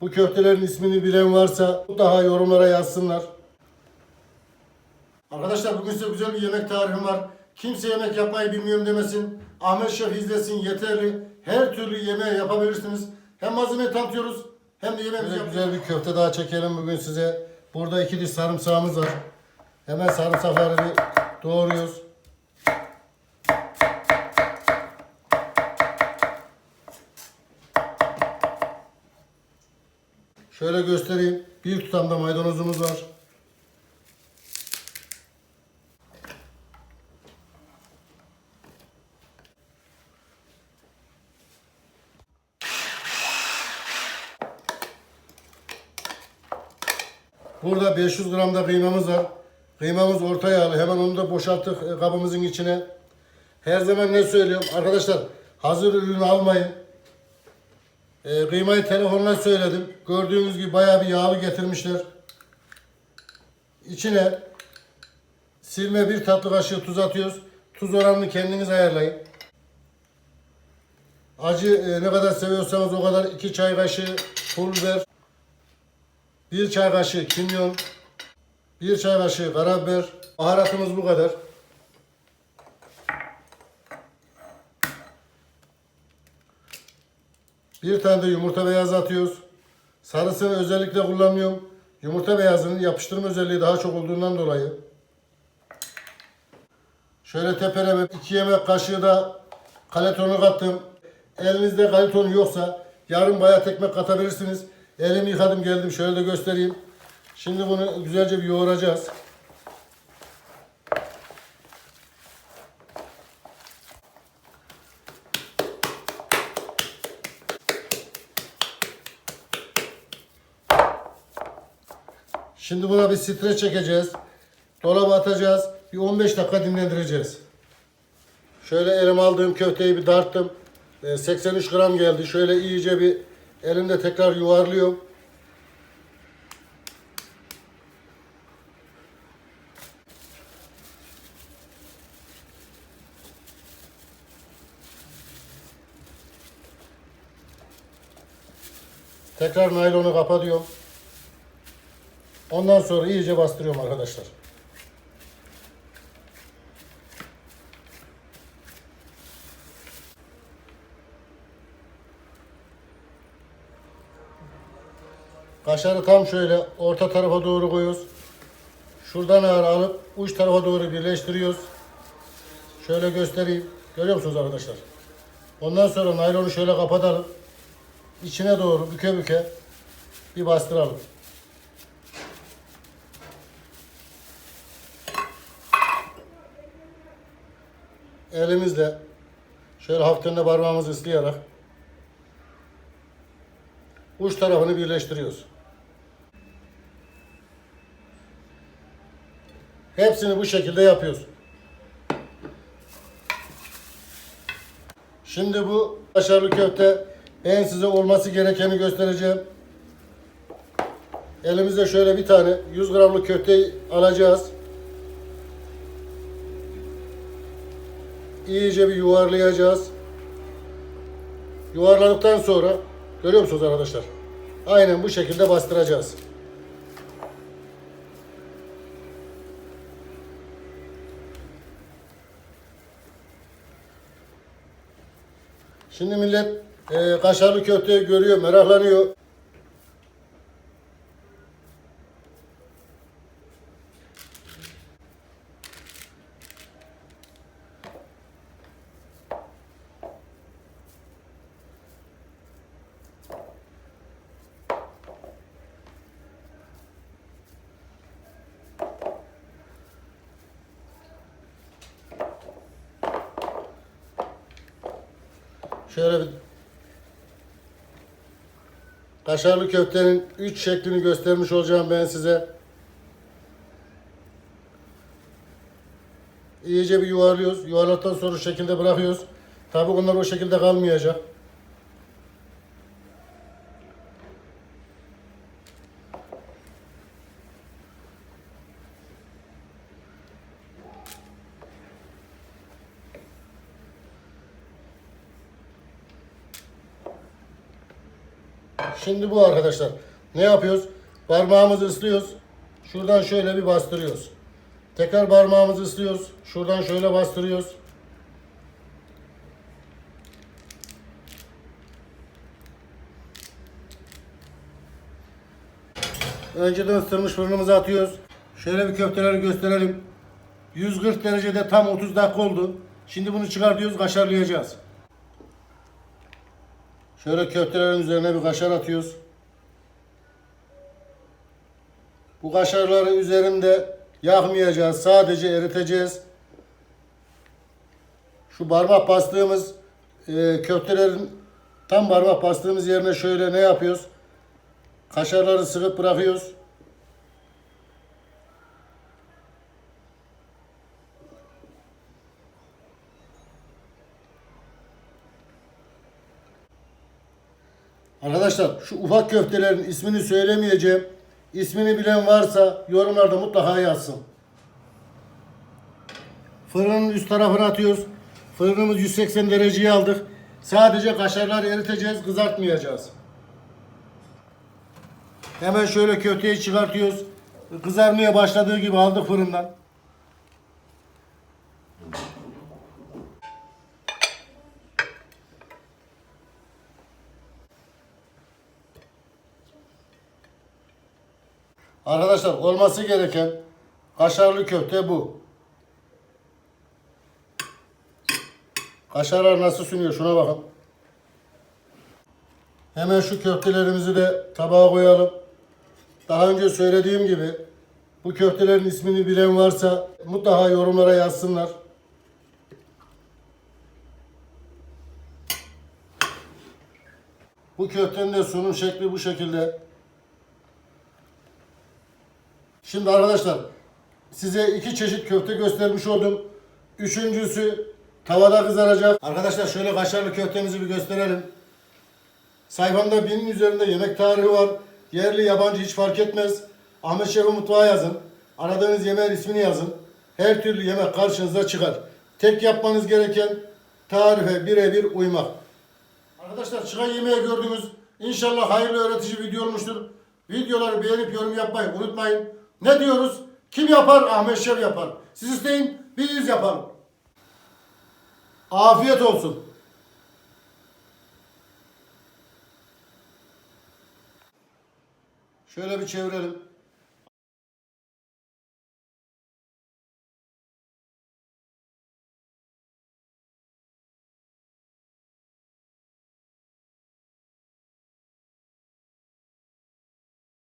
Bu köftelerin ismini bilen varsa daha yorumlara yazsınlar. Arkadaşlar bugün size güzel bir yemek tarifim var. Kimse yemek yapmayı bilmiyorum demesin. Ahmet Şef izlesin yeterli. Her türlü yemeği yapabilirsiniz. Hem malzemeyi tanıtıyoruz hem de yemeğimizi Güzel bir köfte daha çekelim bugün size. Burada iki diş sarımsağımız var. Hemen sarımsakları doğruyoruz. Şöyle göstereyim. Bir tutam da maydanozumuz var. Burada 500 gram da kıymamız var. Kıymamız orta yağlı. Hemen onu da boşalttık e, kabımızın içine. Her zaman ne söylüyorum? Arkadaşlar hazır ürün almayın. E, kıymayı telefonla söyledim. Gördüğünüz gibi bayağı bir yağlı getirmişler. İçine silme bir tatlı kaşığı tuz atıyoruz. Tuz oranını kendiniz ayarlayın. Acı e, ne kadar seviyorsanız o kadar 2 çay kaşığı pul biber, 1 çay kaşığı kimyon, 1 çay kaşığı karabiber. Baharatımız bu kadar. Bir tane de yumurta beyazı atıyoruz. Sarısını özellikle kullanmıyorum. Yumurta beyazının yapıştırma özelliği daha çok olduğundan dolayı. Şöyle tepeleme 2 yemek kaşığı da kaletonu kattım. Elinizde kaleton yoksa yarım bayat ekmek katabilirsiniz. Elimi yıkadım geldim şöyle de göstereyim. Şimdi bunu güzelce bir yoğuracağız. Şimdi buna bir streç çekeceğiz. Dolaba atacağız. Bir 15 dakika dinlendireceğiz. Şöyle elim aldığım köfteyi bir darttım. Ee, 83 gram geldi. Şöyle iyice bir elimde tekrar yuvarlıyorum. Tekrar naylonu kapatıyorum. Ondan sonra iyice bastırıyorum arkadaşlar. Kaşarı tam şöyle orta tarafa doğru koyuyoruz. Şuradan ağır alıp uç tarafa doğru birleştiriyoruz. Şöyle göstereyim. Görüyor musunuz arkadaşlar? Ondan sonra naylonu şöyle kapatalım. İçine doğru büke büke bir bastıralım. Elimizle şöyle hafiften de parmağımızı ıslayarak uç tarafını birleştiriyoruz. Hepsini bu şekilde yapıyoruz. Şimdi bu kaşarlı köfte ben size olması gerekeni göstereceğim. Elimizde şöyle bir tane 100 gramlık köfteyi alacağız. İyice bir yuvarlayacağız. Yuvarladıktan sonra görüyor musunuz arkadaşlar? Aynen bu şekilde bastıracağız. Şimdi millet e, kaşarlı köfteyi görüyor, meraklanıyor. Şöyle bir kaşarlı köftenin 3 şeklini göstermiş olacağım ben size. İyice bir yuvarlıyoruz. Yuvarladıktan sonra şekilde bırakıyoruz. Tabi onlar o şekilde kalmayacak. Şimdi bu arkadaşlar. Ne yapıyoruz? Parmağımızı ıslıyoruz. Şuradan şöyle bir bastırıyoruz. Tekrar parmağımızı ıslıyoruz. Şuradan şöyle bastırıyoruz. Önceden ısıtılmış fırınımıza atıyoruz. Şöyle bir köfteleri gösterelim. 140 derecede tam 30 dakika oldu. Şimdi bunu çıkartıyoruz, kaşarlayacağız. Şöyle köftelerin üzerine bir kaşar atıyoruz. Bu kaşarları üzerinde yakmayacağız. Sadece eriteceğiz. Şu parmak bastığımız e, köftelerin tam parmak bastığımız yerine şöyle ne yapıyoruz? Kaşarları sıkıp bırakıyoruz. Arkadaşlar şu ufak köftelerin ismini söylemeyeceğim. İsmini bilen varsa yorumlarda mutlaka yazsın. Fırının üst tarafını atıyoruz. Fırınımız 180 dereceye aldık. Sadece kaşarları eriteceğiz, kızartmayacağız. Hemen şöyle köfteyi çıkartıyoruz. Kızarmaya başladığı gibi aldık fırından. Arkadaşlar olması gereken kaşarlı köfte bu. Kaşarlar nasıl sünüyor şuna bakın. Hemen şu köftelerimizi de tabağa koyalım. Daha önce söylediğim gibi bu köftelerin ismini bilen varsa mutlaka yorumlara yazsınlar. Bu köftenin de sunum şekli bu şekilde. Şimdi arkadaşlar size iki çeşit köfte göstermiş oldum. Üçüncüsü tavada kızaracak. Arkadaşlar şöyle kaşarlı köftemizi bir gösterelim. Sayfamda binin üzerinde yemek tarihi var. Yerli yabancı hiç fark etmez. Ahmet Şef'i mutfağa yazın. Aradığınız yemeğin ismini yazın. Her türlü yemek karşınıza çıkar. Tek yapmanız gereken tarife birebir uymak. Arkadaşlar çıkan yemeği gördünüz. İnşallah hayırlı öğretici video olmuştur. Videoları beğenip yorum yapmayı unutmayın. Ne diyoruz? Kim yapar? Ahmet Şef yapar. Siz isteyin, biz yapalım. Afiyet olsun. Şöyle bir çevirelim.